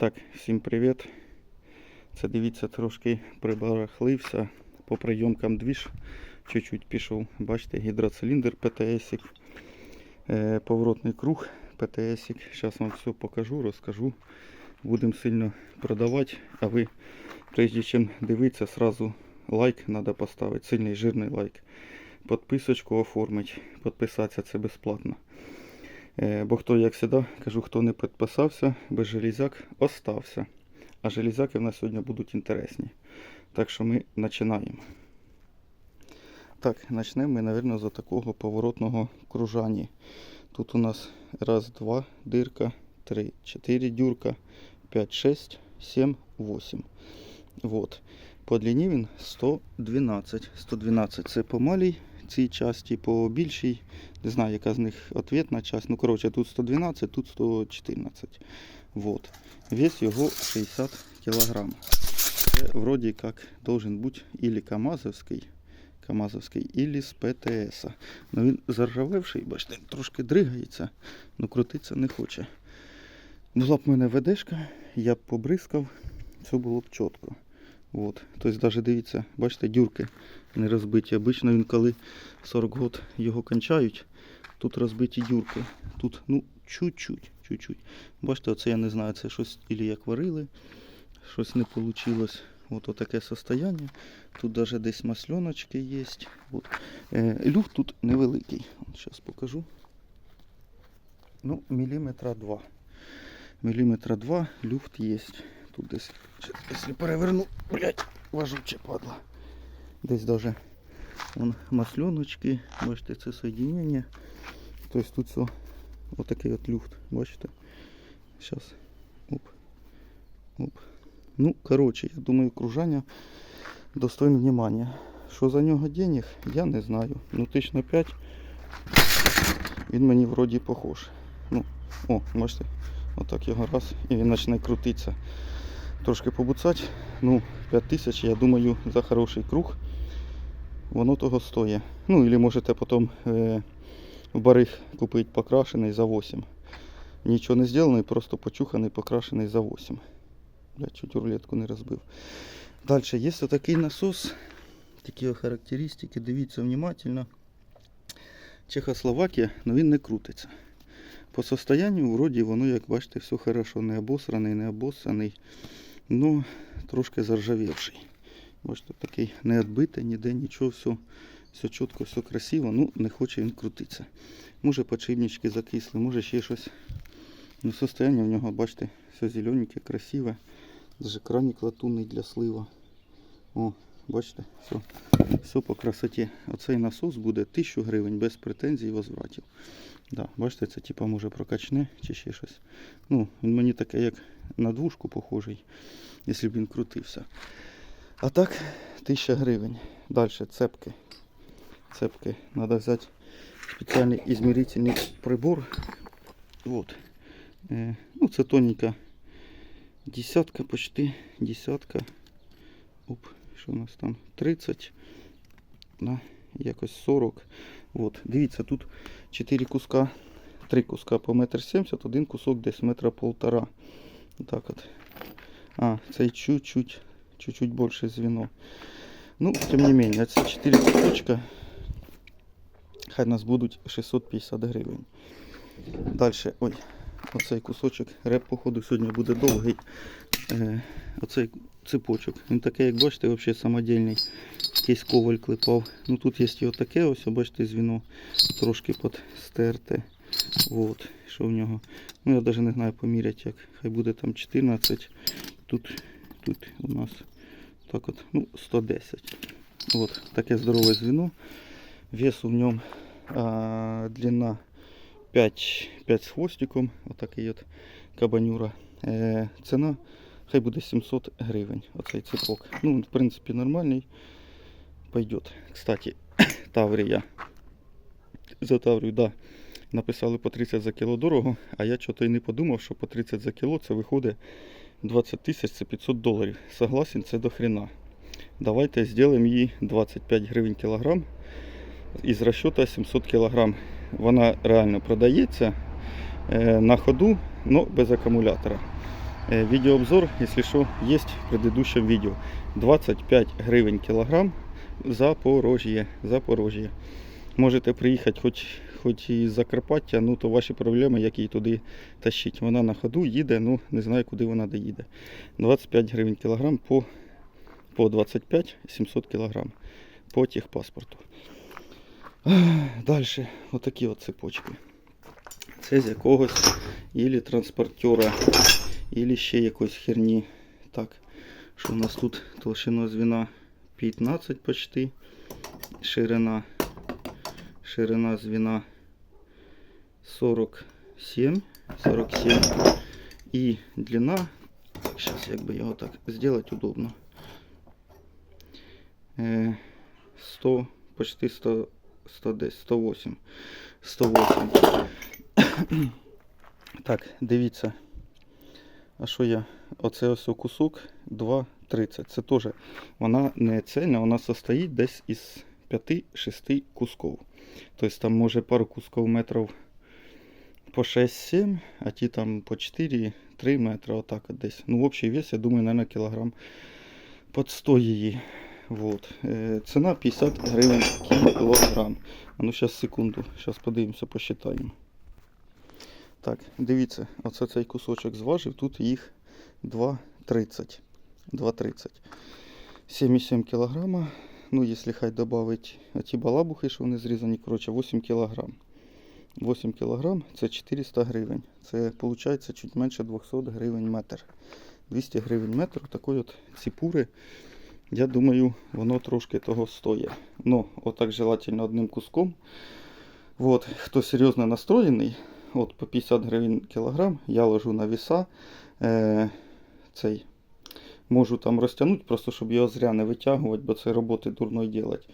Так, всім привіт. Це дивіться, трошки прибарахлився. По прийомкам двіж чуть-чуть пішов. Бачите, гідроциліндр ПТСик, е, поворотний круг ПТСик. Зараз вам все покажу, розкажу. Будемо сильно продавати, а ви, прежде чим дивитися, сразу лайк треба поставити, сильний жирний лайк. Підписочку оформити. Підписатися це безплатно. Е, Бо хто, як завжди, кажу, хто не підписався, без железяк остався. А железяки в нас сьогодні будуть інтересні. Так що ми починаємо. Так, почнемо ми, мабуть, з такого поворотного кружання. Тут у нас раз, два, дирка, три, чотири дюрка, п'ять, шесть, сім, вісім. Вот. По длині він 112. 112 це по малій цій часті, по більшій. Не знаю, яка з них ответна часть. Ну, коротше, тут 112, тут 114. Вот. Вес його 60 кг. Це вроді як должен бути ілі КАМАЗовський, КАМАЗовський, ілі з ПТС. Ну він заржавевший, бачите, трошки дригається, але крутитися не хоче. Була б в мене ведешка, я б побризкав, все було б чітко. От. Тобто навіть дивіться, бачите, дюрки не розбиті. Обично він коли 40 год його кончають, тут розбиті дюрки. Тут ну чуть-чуть, чуть-чуть. Бачите, оце я не знаю, це щось ілі як варили, щось не вийшло. От таке состояние. Тут навіть десь масльоночки є. От. Е, люфт тут невеликий. Зараз покажу. Ну, міліметра два. Міліметра два люфт є. Тут десь, якщо переверну, блядь, важуче падла. Десь даже вон масльоночки, бачите, це соєдинення. Тобто тут все отакий от люфт, бачите? Зараз. Оп. Оп. Ну, коротше, я думаю, кружання достойне внимання. Що за нього денег, я не знаю. Ну, тисяч на 5 він мені вроді похож. Ну, о, бачите, отак його раз і він почне крутитися. Трошки побуцать. Ну, 5 тисяч, я думаю, за хороший круг воно того стоїть. Ну, або можете потім е, в барих купити покрашений за 8. Нічого не зроблений, просто почуханий, покрашений за 8. Бля, чуть рулетку не розбив. Далі, є такий насос. Такі характеристики, дивіться внимательно. Чехословакія, але він не крутиться. По состоянию, вроді, воно, як бачите, все хорошо, не обосраний, не обоссаний. Ну, трошки заржавівший. Бачите, такий не відбитий, ніде нічого, все, все чітко, все красиво, ну не хоче він крутитися. Може подшипнички закисли, може ще щось. Ну, состояние в нього, бачите, все зелененьке, красиве. Даже краник латунний для слива. О, бачите, все, все по красоті. Оцей насос буде 1000 гривень без претензій і возвратів. Да, бачите, це типа може прокачне чи ще щось. Ну, він мені таке як на двушку похожий, якщо б він крутився. А так, 1000 гривень. Далі цепки. Цепки. Треба взяти спеціальний ізмірительний прибор. Вот. Е, ну, це тоненька десятка почти. Десятка. Оп, що у нас там? 30. На, якось 40. От, дивіться, тут 4 куска, 3 куска по метр 70, один кусок десь метра полтора. Так от. А, цей чуть-чуть, чуть-чуть більше звіно. Ну, тим не менее, ці 4 кусочка хай нас будуть 650 гривень. Далі, ой, оцей кусочок, реп, походу, сьогодні буде довгий. Е, оцей цепочок. Він такий, як бачите, взагалі самодільний. Якийсь коваль клепав. Ну тут є і отаке, ось, бачите, звіно трошки підстерте. Вот, що в нього. Ну я навіть не знаю поміряти як. Хай буде там 14. Тут, тут у нас так от, ну, 110. От, таке здорове звіно. Вес в ньому а, длина 5, 5 з хвостиком. Отакий от кабанюра. Е, ціна хай буде 700 гривень. Оцей цепок. Ну, в принципі, нормальний. Пойдет. Кстати, Таврія. За Таврію, да. Написали по 30 за кіло дорого, а я чого-то і не подумав, що по 30 за кіло це виходить 20 тисяч це 500 доларів. Согласен, це до хрена. Давайте зробимо її 25 гривень кілограм. Із розчета 700 кілограм. Вона реально продається е, на ходу, але без акумулятора. Е, Відеообзор, якщо що, є в предыдущем відео. 25 гривень кілограм Запорожжя. Запорожжя. Можете приїхати хоч, хоч і з Закарпаття, ну то ваші проблеми, як її туди тащить. Вона на ходу їде, ну не знаю, куди вона доїде. 25 гривень кілограм по, по 25 700 кілограм по техпаспорту. Далі, отакі от цепочки. Це з якогось ілі транспортера, ілі ще якоїсь херні. Так, що у нас тут толщина звіна 15 почти, ширина, ширина звіна 47, 47 і длина, зараз як би його так зробити удобно. Е, 100, почти 100, 110, 108, 108. Так, дивіться. А що я? Оце ось кусок 2,30. Це теж вона не цельна, вона состоїть десь із 5-6 кусков. Тобто там може пару кусков метрів по 6-7, а ті там по 4-3 метри, отак от десь. Ну, общий вес, я думаю, наверное, кілограм під 100 її. Вот. Е, Ціна 50 гривень кілограм. А ну зараз секунду, зараз подивимося, посчитаємо. Так, дивіться, оце цей кусочок зважив, тут їх 2,30. 2,30. 7,7 кілограма. Ну, якщо хай додавить ті балабухи, що вони зрізані, коротше, 8 кілограм. 8 кілограм це 400 гривень. Це виходить чуть менше 200 гривень метр. 200 гривень метр такої от ціпури. Я думаю, воно трошки того стоїть. Ну, отак желательно одним куском. Вот, хто серйозно настроєний, от по 50 гривень кілограм, я ложу на віса. Е, цей, можу там розтягнути, просто щоб його зря не витягувати, бо це роботи дурної делать.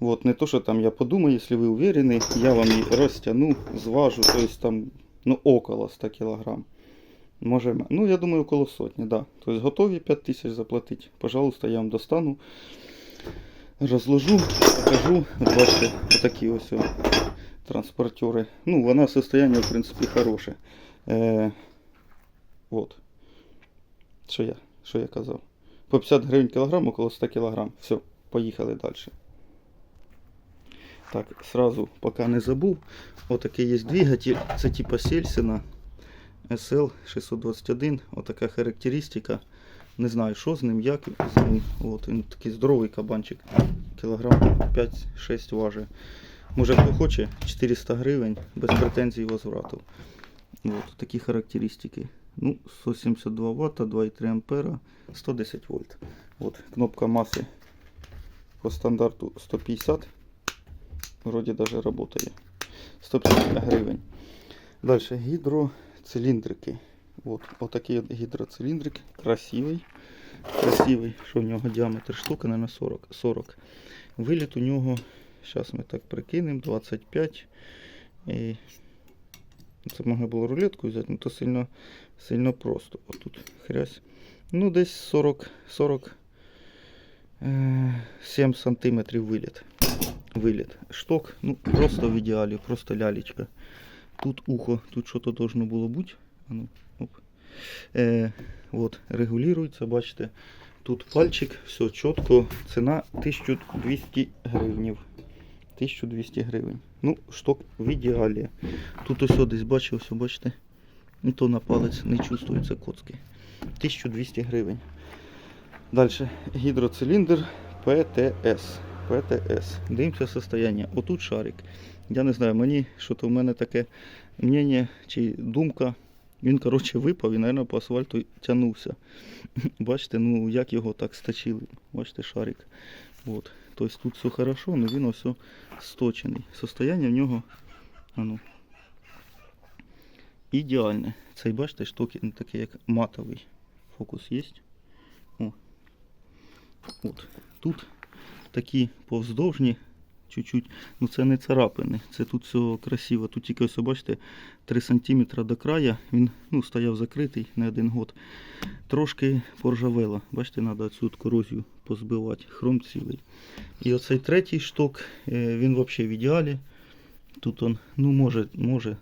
Вот, не то, що там я подумаю, якщо ви уверені, я вам її розтягну, зважу, то есть там, ну, около 100 кілограм. Може, ну я думаю, около сотні, да. Тобто готові 5 тисяч заплатити. Пожалуйста, я вам достану, розложу, покажу. Бачите, отакі ось транспортери. Ну, вона состояние, в принципі, хороше. Е, от. Що я, що я казав? По 50 гривень кілограм, около 100 кілограм. Все, поїхали далі. Так, сразу, поки не забув, отакий є двигатель, це типа Сельсина. SL 621, отака характеристика. Не знаю, що з ним, як з ним. От, він такий здоровий кабанчик. Кілограм 5-6 важить. Може хто хоче, 400 гривень, без претензій возврату. От, такі характеристики. Ну, 172 Вт, 2,3 ампера, 110 вольт. От, кнопка маси по стандарту 150. Вроді даже работає. 150 гривень. Далі гідроциліндрики. От, отакий от гідроциліндрик. Красивий. Красивий. Що в нього діаметр штука, наверное, 40. 40. Виліт у нього, зараз ми так прикинемо, 25. І це можна було рулетку взяти, але то сильно, сильно просто. Отут хрясь. Ну, десь 40, 40 е, 7 сантиметрів виліт. Виліт. Шток, ну просто в ідеалі, просто лялечка. Тут ухо, тут що-то должно було бути. А ну, оп. Е, от, регулюється, бачите. Тут пальчик, все чітко. Ціна 1200 гривнів. 1200 гривень. Ну, шток в ідеалі. Тут ось десь бачив, все, бачите. Ну, то на палець не чувствується коцки. 1200 гривень. Далі гідроциліндр ПТС. ПТС. Дивимося состояння. Отут шарик. Я не знаю, мені що то в мене таке мнення чи думка. Він, коротше, випав і, мабуть, по асфальту тягнувся. Бачите, ну як його так сточили. Бачите, шарик. От. Тобто тут все хорошо, але він ось сточений. Состояння в нього ну, ідеальне. Цей, бачите, штуки ну, такий як матовий. Фокус є. О. От. Тут такі повздовжні, чуть-чуть, ну це не царапини, це тут все красиво. Тут тільки ось, бачите, 3 см до края, він ну, стояв закритий не один год. Трошки поржавело. Бачите, треба цю корозію позбивати, хром цілий. І оцей третій шток, е, він взагалі в ідеалі. Тут он, ну може, може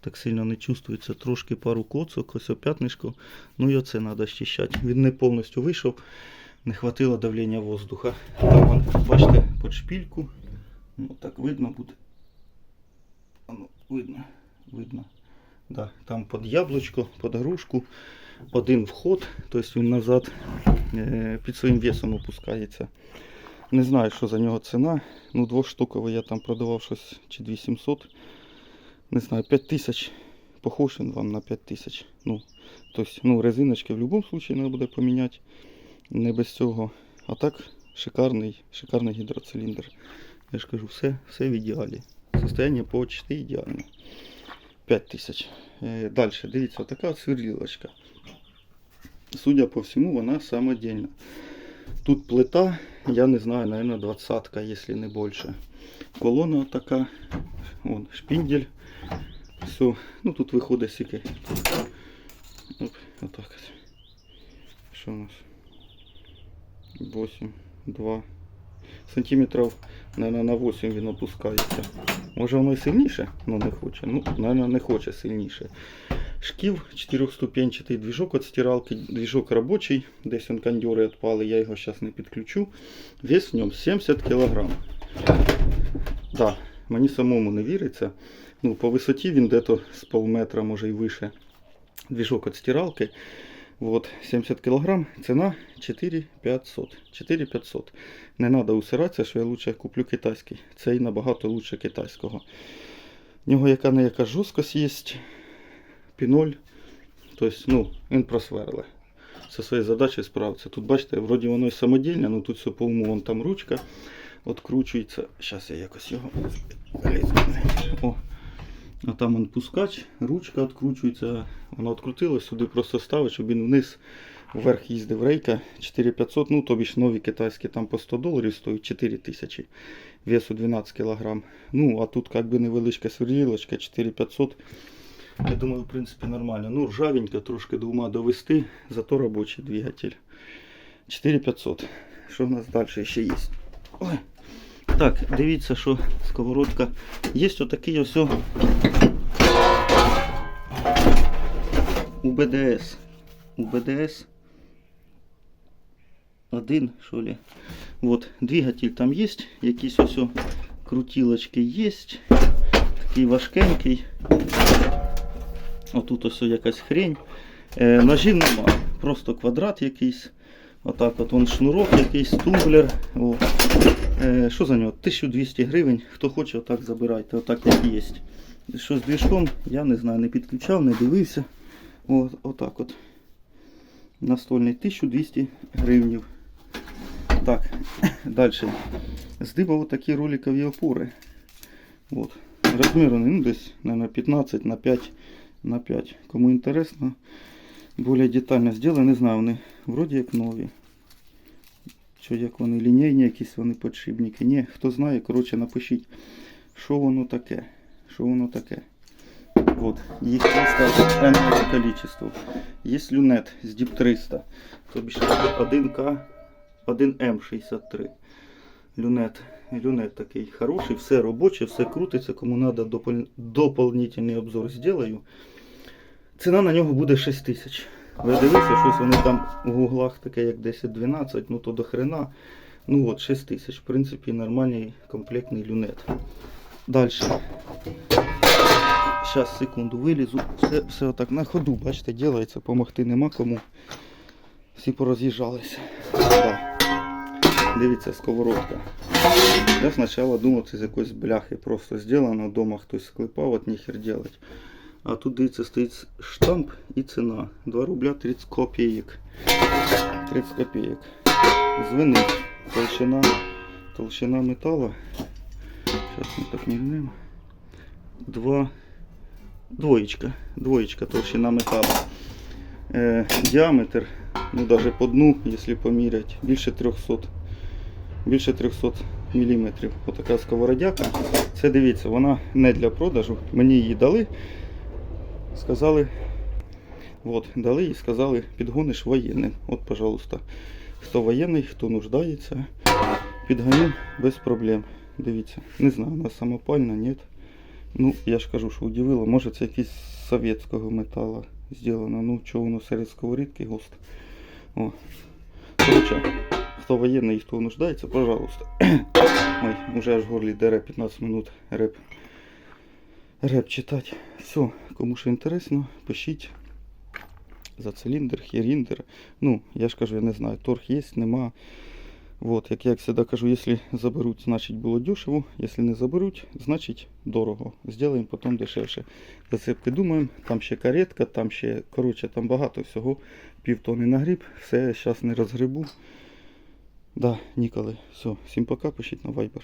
Так сильно не чувствується. Трошки пару коцок, ось оп'ятнишко. Ну і оце треба щищати. Він не повністю вийшов, не хватило давлення воздуха. Там, бачите, під шпільку. Ну, так видно буде. А Ну, видно, видно. Да, там під яблучко, під грушку. Один вход, тобто він назад е, під своїм весом опускається. Не знаю, що за нього ціна. Ну, двоштуковий я там продавав щось чи 2700. Не знаю, 5000. Похож він вам на 5000. Ну, тобто, ну, резиночки в будь-якому випадку треба буде поміняти. Не без цього. А так, шикарний, шикарний гідроциліндр. Я ж кажу, все, все в ідеалі. Состояние почти ідеальне. 5000. Е, Далі, дивіться, така сверлілочка. Судя по всьому, вона самодільна. Тут плита, я не знаю, наверное, двадцатка, если не больше. Колона така, вон, шпиндель. Все, ну тут виходить сіки. Отак. Що у нас? 8, 2 сантиметрів, наверное, на 8 він опускається. Може воно і сильніше, але не хоче. Ну, наверное, не хоче сильніше. Шків, 4-ступенчатий движок від стиралки, движок робочий, десь он кондьори відпали, я його зараз не підключу. Вес в ньому 70 кг. Да, мені самому не віриться. Ну, по висоті він десь з пол метра, може і вище. Движок від стиралки. Вот, 70 кг, ціна 4500. 4500. Не треба усиратися, що я лучше куплю китайський. Цей набагато лучше китайського. В нього яка не яка жорсткость є. Піноль. Тобто, ну, він просверли. Зі своєю задачею справиться. Тут, бачите, вроді воно і самодільне, але тут все по уму, вон там ручка відкручується. Зараз я якось його. О. А там он пускач, ручка відкручується, вона відкрутилась, сюди просто ставить, щоб він вниз вверх їздив рейка 4500, ну тобі ж нові китайські там по 100 доларів стоять 4000, весу 12 кг. Ну, а тут як би невеличка сверлілочка 4500. Я думаю, в принципі, нормально. Ну, ржавенько, трошки до ума довести, зато робочий двигатель. 4500. Що в нас далі ще є? Ой. Так, дивіться, що сковородка. Є отакий ось о- УБДС. УБДС. Один, що ли. Вот, двигатель там є, якісь ось крутілочки є. Такий важкенький. Отут ось якась хрень. Е, ножів нема. Просто квадрат якийсь. Отак от он шнурок якийсь, тумблер. О. Е, що за нього? 1200 гривень. Хто хоче, отак забирайте, отак як є. Що з двіжком, я не знаю, не підключав, не дивився. От, отак от. Настольний 1200 гривень. Так, далі. Здибав такі роликові опори. От. Розмір вони, ну, десь, наверное, 15 на 5 на 5. Кому інтересно, більш детально зроблю, не знаю, вони вроді як нові. Що як вони лінійні, якісь вони подшипники. Ні, хто знає, коротше, напишіть, що воно таке. Що воно таке. Вот, їх просто энное количество. Є люнет з DIP 300. Тобі ж 1К, 1М63. Люнет. Люнет такий хороший, все робоче, все крутиться. Кому треба допол... дополнительний обзор зроблю. Ціна на нього буде 6 тисяч. Ви дивіться, щось вони там в углах таке як 10-12, ну то до хрена. Ну от 6 тисяч. В принципі, нормальний комплектний люнет. Далі. Зараз, секунду, вилізу. Все, все отак на ходу, бачите, ділається, помогти нема кому. Всі пороз'їжджалися. Дивіться, сковородка. Я спочатку думав, це з якоїсь бляхи просто зроблено, вдома хтось склепав, от ніхер делать. А тут дивіться, стоїть штамп і ціна. 2 рубля 30 копійок. 30 копійок. Звенить. Толщина, толщина металу. Зараз ми так мігнемо. Два. Двоєчка. Двоєчка толщина металу. Е, діаметр, ну даже по дну, якщо поміряти, більше 300. Більше 300 мм. Отака сковородяка. Це дивіться, вона не для продажу. Мені її дали. Сказали, от, дали і сказали, підгониш воєнним. От, пожалуйста. Хто воєнний, хто нуждається, підгоню без проблем. Дивіться, не знаю, вона самопальна, ні. Ну, я ж кажу, що удивило. Може це якийсь совєтського металу зроблено. Ну, чого воно серед сковорідки гост. О. Короче, хто воєнний хто нуждається, пожалуйста. Ой, уже аж горлі дере 15 минут реп. Реп читати. Все, кому що інтересно, пишіть. За циліндр, херіндер. Ну, я ж кажу, я не знаю, торг є, нема. Вот, як я завжди кажу, якщо заберуть, значить було дешево. Якщо не заберуть, значить дорого. Сделаємо потім дешевше. Зацепки думаємо, там ще каретка, там ще, коротше, там багато всього. Півтони нагріб, все, зараз не розгребу. Да, ніколи. Все, всім пока, пишіть на Viber.